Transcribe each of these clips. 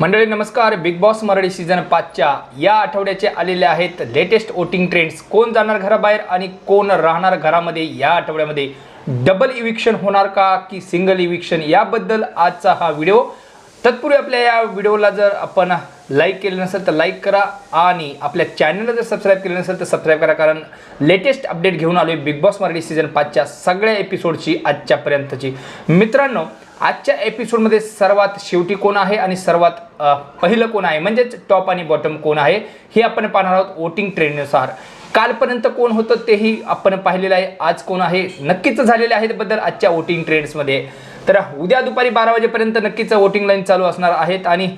मंडळी नमस्कार. Big boss Marathi season पाचच्या या आठवड्याचे आलेले आहेत लेटेस्ट वोटिंग ट्रेंड्स कोण जाणार घराबाहेर आणि कोण राहणार घरामध्ये या आठवड्यामध्ये? डबल इविक्शन होणार का की सिंगल इविक्शन याबद्दल आजचा हा व्हिडिओ तत्पूर्वी आपल्या या व्हिडिओला जर आपण लाईक केलं नसेल तर लाईक करा आणि आपल्या चॅनलला जर सबस्क्राईब केलं नसेल तर सबस्क्राईब करा कारण लेटेस्ट अपडेट घेऊन आलो आहे बिग बॉस मराठी सीझन पाचच्या सगळ्या एपिसोडची आजच्यापर्यंतची. मित्रांनो आजच्या एपिसोडमध्ये सर्वात शेवटी कोण आहे आणि सर्वात पहिलं कोण आहे? म्हणजेच टॉप आणि बॉटम कोण आहे? हे आपण पाहणार आहोत वोटिंग ट्रेंडनुसार कालपर्यंत कोण होतं तेही आपण पाहिलेलं आहे. आज कोण आहे? नक्कीच झालेले आहेत बद्दल आजच्या वोटिंग ट्रेंड्समध्ये तर उद्या दुपारी बारा वाजेपर्यंत नक्कीच वोटिंग लाईन चालू असणार आहेत आणि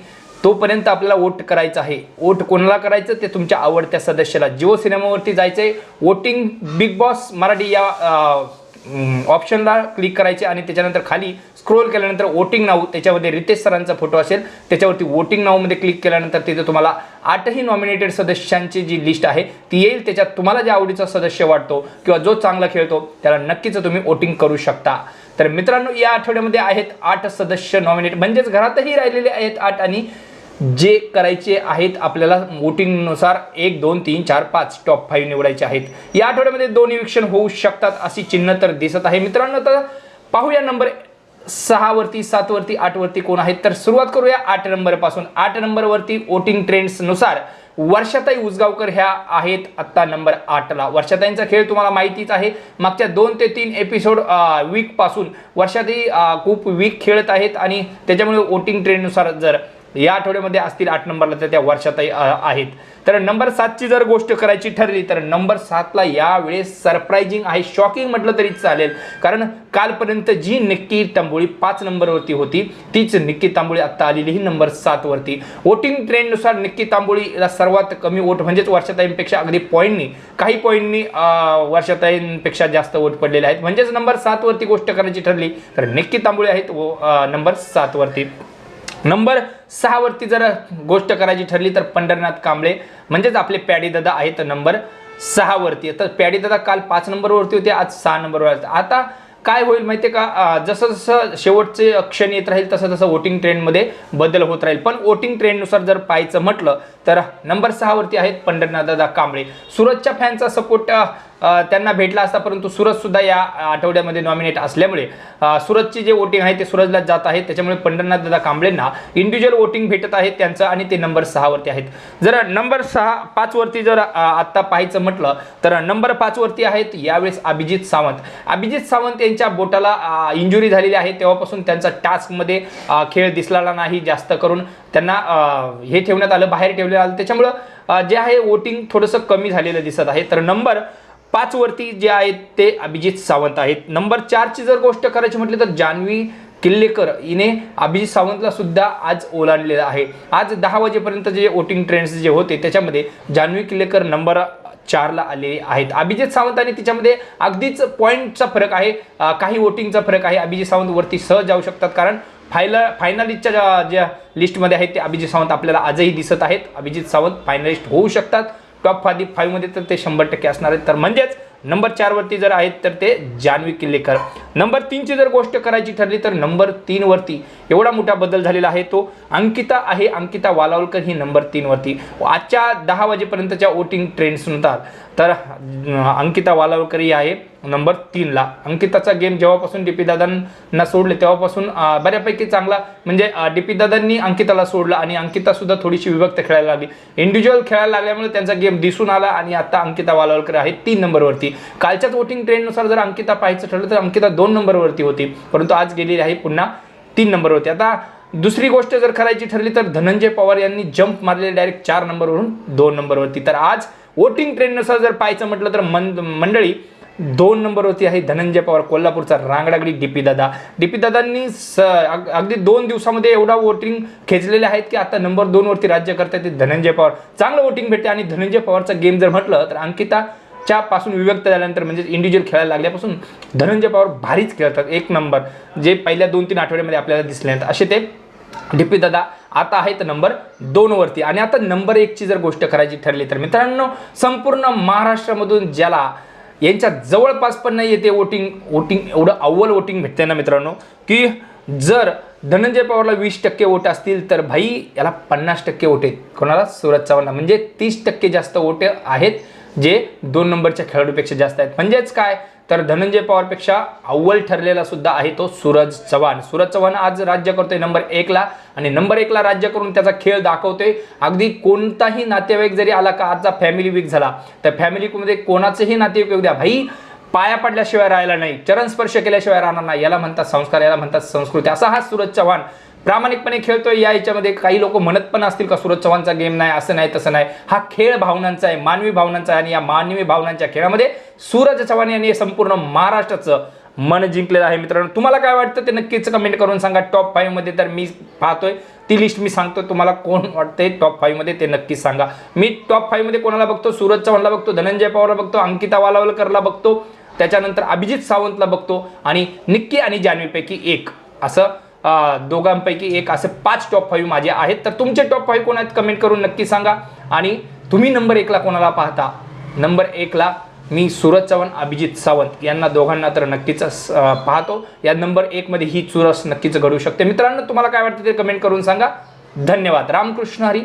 तोपर्यंत आपल्याला वोट करायचं आहे. वोट कोणाला करायचं? ते तुमच्या आवडत्या सदस्याला. जिओ सिनेमावरती जायचं आहे वोटिंग बिग बॉस मराठी या ऑप्शनला क्लिक करायचे आणि त्याच्यानंतर खाली स्क्रोल केल्यानंतर वोटिंग नाव त्याच्यामध्ये रितेश सरांचा फोटो असेल. त्याच्यावरती वोटिंग नावमध्ये क्लिक केल्यानंतर तिथे तुम्हाला आठही नॉमिनेटेड सदस्यांची जी लिस्ट आहे ती येईल. त्याच्यात तुम्हाला ज्या आवडीचा सदस्य वाटतो किंवा जो चांगला खेळतो त्याला नक्कीच तुम्ही वोटिंग करू शकता. तर मित्रांनो या आठवड्यामध्ये आहेत आठ सदस्य नॉमिनेट म्हणजेच घरातही राहिलेले आहेत आठ आणि जे करायचे आहेत आपल्याला वोटिंगनुसार एक दोन तीन चार पाच टॉप फाईव्ह निवडायचे आहेत. या आठवड्यामध्ये दोन इलेक्शन होऊ शकतात अशी चिन्ह तर दिसत आहे. मित्रांनो तर पाहूया नंबर सहावरती सातवरती आठवरती कोण आहेत? तर सुरुवात करूया आठ नंबरपासून. आठ नंबरवरती वोटिंग ट्रेंड्सनुसार वर्षाताई उसगावकर ह्या आहेत. आत्ता नंबर आठला. वर्षाताईंचा खेळ तुम्हाला माहितीच आहे. मागच्या दोन ते तीन एपिसोड वीकपासून वर्षाताई खूप वीक खेळत आहेत आणि त्याच्यामुळे वोटिंग ट्रेंडनुसार जर या आठवड्यामध्ये असतील आठ नंबरला तर त्या वर्षाताई आहेत. तर नंबर सातची जर गोष्ट करायची ठरली तर नंबर सातला यावेळेस सरप्रायझिंग आहे. शॉकिंग म्हटलं तरी चालेल. कारण कालपर्यंत जी निक्की तांबोळी पाच नंबरवरती होती तीच निक्की तांबोळी आत्ता आलेली ही नंबर सातवरती. वोटिंग ट्रेंडनुसार निक्की तांबोळीला सर्वात कमी वोट म्हणजेच वर्षाताईंपेक्षा अगदी पॉईंटनी काही पॉईंटनी वर्षाताईंपेक्षा जास्त वोट पडलेले आहेत. म्हणजेच नंबर सातवरती गोष्ट करायची ठरली तर निक्की तांबोळी आहेत व नंबर सातवरती. नंबर सहावरती जर गोष्ट करायची ठरली तर पंढरनाथ कांबळे म्हणजेच आपले पॅडीदादा आहेत नंबर सहावरती तर पॅडीदादा काल पाच नंबरवरती होते आज सहा नंबरवर आता काय होईल माहिती आहे का? जसं जसं शेवटचे क्षण येत राहील तसं तसं वोटिंग ट्रेंडमध्ये बदल होत राहील. पण वोटिंग ट्रेंडनुसार जर पाहायचं म्हटलं तर नंबर सहावरती आहेत पंढरनाथ दादा कांबळे. सुरतच्या फॅनचा सपोर्ट त्यांना भेटला असता परंतु सुरतसुद्धा या आठवड्यामध्ये नॉमिनेट असल्यामुळे सूरजची सुरतची जे वोटिंग आहे ते सुरतला जात आहे. त्याच्यामुळे पंढरनाथ दादा कांबळेंना इंडिव्हिज्युअल वोटिंग भेटत आहे त्यांचं आणि ते नंबर सहावरती आहेत. जर नंबर सहा पाचवरती जर आत्ता पाहायचं म्हटलं तर नंबर पाचवरती आहेत यावेळेस अभिजित सावंत. अभिजित सावंत यांच्या बोटाला इंजुरी झालेली आहे. तेव्हापासून त्यांचा टास्कमध्ये खेळ दिसलेला नाही जास्त करून. त्यांना हे ठेवण्यात आलं बाहेर ठेवण्यात आलं. त्याच्यामुळं जे आहे वोटिंग थोडंसं कमी झालेलं दिसत आहे. तर नंबर पाच वरती जे आहेत ते अभिजित सावंत आहेत. नंबर चारची जर गोष्ट करायची म्हटली तर जान्हवी किल्लेकर. हिने अभिजित सावंतला सुद्धा आज ओलांडलेलं आहे. आज दहा वाजेपर्यंत जे वोटिंग ट्रेंड्स जे होते त्याच्यामध्ये जान्हवी किल्लेकर नंबर चारला आलेले आहेत. अभिजित सावंत आणि तिच्यामध्ये अगदीच पॉईंटचा फरक आहे. काही वोटिंगचा फरक आहे. अभिजित सावंत वरती सहज जाऊ शकतात कारण फायला फायनलिस्टच्या ज्या ज्या लिस्टमध्ये आहेत ते अभिजित सावंत आपल्याला आजही दिसत आहेत. अभिजित सावंत फायनलिस्ट होऊ शकतात. टॉप फादी फाईव्हमध्ये तर ते शंभर टक्के असणार आहेत. तर म्हणजेच नंबर चारवरती जर आहेत तर ते जान्हवी किल्लेकर. नंबर तीनची जर गोष्ट करायची ठरली तर नंबर तीनवरती एवढा मोठा बदल झालेला आहे. तो अंकिता आहे. अंकिता वालावलकर ही नंबर तीनवरती आजच्या दहा वाजेपर्यंतच्या वोटिंग ट्रेंड्सनुसार तर अंकिता वालावलकर ही आहे नंबर तीनला अंकिताचा गेम जेव्हापासून डी पी दादांना सोडले तेव्हापासून बऱ्यापैकी चांगला म्हणजे डी पी दादांनी अंकिताला सोडलं आणि अंकितासुद्धा थोडीशी विभक्त खेळायला लागली. इंडिव्हिज्युअल खेळायला लागल्यामुळे त्यांचा गेम दिसून आला आणि आता अंकिता वालावलकर आहे तीन नंबरवरती कालच्याच वोटिंग ट्रेंडनुसार जर अंकिता पाहायचं ठरलं तर अंकिता दोन नंबरवरती होती. परंतु आज गेलेली आहे पुन्हा तीन नंबरवरती आता दुसरी गोष्ट जर करायची ठरली तर धनंजय पवार यांनी जंप मारलेले डायरेक्ट चार नंबरवरून दोन नंबरवरती तर आज वोटिंग ट्रेंडनुसार जर पाहायचं म्हटलं तर मन मंडळी दोन नंबरवरती आहे धनंजय पवार कोल्हापूरचा रांगडागडी डीपी दादा. डीपी दादांनी स अग- अगदी दोन दिवसामध्ये एवढा वोटिंग खेचलेले आहेत की आता नंबर दोनवरती राज्य करतात ते धनंजय पवार. चांगलं वोटिंग भेटते आणि धनंजय पवारचा गेम जर म्हटलं तर अंकिता च्या पासून विभक्त झाल्यानंतर म्हणजे इंडिव्हिज्युअल खेळायला लागल्यापासून धनंजय पवार भारीच खेळतात. एक नंबर. जे पहिल्या दोन तीन आठवड्यामध्ये आपल्याला दिसले आहेत असे ते डीपी दादा आता आहेत नंबर दोनवरती आणि आता नंबर एकची जर गोष्ट करायची ठरली तर मित्रांनो संपूर्ण महाराष्ट्रामधून ज्याला यांच्या जवळपास पण नाही येते वोटिंग वोटिंग एवढं अव्वल वोटिंग भेटते ना मित्रांनो की जर धनंजय पवारला वीस टक्के वोट असतील तर भाई याला पन्नास टक्के वोट आहेत. कोणाला? सूरज चव्हाणला म्हणजे तीस टक्के जास्त वोट आहेत. जे दोन नंबरच्या खेळाडूपेक्षा जास्त आहेत. म्हणजेच काय? तर धनंजय पवारपेक्षा अव्वल ठरलेला सुद्धा आहे तो सूरज चव्हाण. सूरज चव्हाण आज राज्य करतोय नंबर एकला आणि नंबर एकला राज्य करून त्याचा खेळ दाखवतोय. अगदी कोणताही नातेवाईक जरी आला का आजचा फॅमिली वीक झाला तर फॅमिलीमध्ये कोणाचंही नातेवाईक येऊ द्या. भाई पाया पडल्याशिवाय राहायला नाही. चरण स्पर्श केल्याशिवाय राहणार नाही. याला म्हणतात संस्कार याला म्हणतात संस्कृती. असा हा सूरज चव्हाण. प्रामाणिकपणे खेळतोय या याच्यामध्ये काही लोक म्हणत पण असतील का सूरज चव्हाणचा गेम नाही असं नाही तसं नाही. हा खेळ भावनांचा आहे मानवी भावनांचा आहे आणि या मानवी भावनांच्या खेळामध्ये सूरज चव्हाण यांनी संपूर्ण महाराष्ट्राचं मन जिंकलेलं आहे. मित्रांनो तुम्हाला काय वाटतं ते नक्कीच कमेंट करून सांगा. टॉप फाईव्हमध्ये तर मी पाहतोय ती लिस्ट मी सांगतो तुम्हाला कोण वाटते टॉप फाईव्हमध्ये ते नक्कीच सांगा. मी टॉप फाईव्हमध्ये कोणाला बघतो? सूरज चव्हाणला बघतो धनंजय पवारला बघतो अंकिता वालावलकरला बघतो त्याच्यानंतर अभिजित सावंतला बघतो आणि निक्की आणि जान्हवीपैकी एक. असं दोघांपैकी एक असे पाच टॉप फाईव्ह माझे आहेत. तर तुमचे टॉप फाईव्ह कोण आहेत कमेंट करून नक्की सांगा. आणि तुम्ही नंबर एकला कोणाला पाहता? नंबर एकला मी सूरज चव्हाण अभिजित सावंत यांना दोघांना तर नक्कीच पाहतो. या नंबर एकमध्ये ही चुरस नक्कीच घडू शकते. मित्रांनो तुम्हाला काय वाटतं ते कमेंट करून सांगा. धन्यवाद. रामकृष्ण हरी.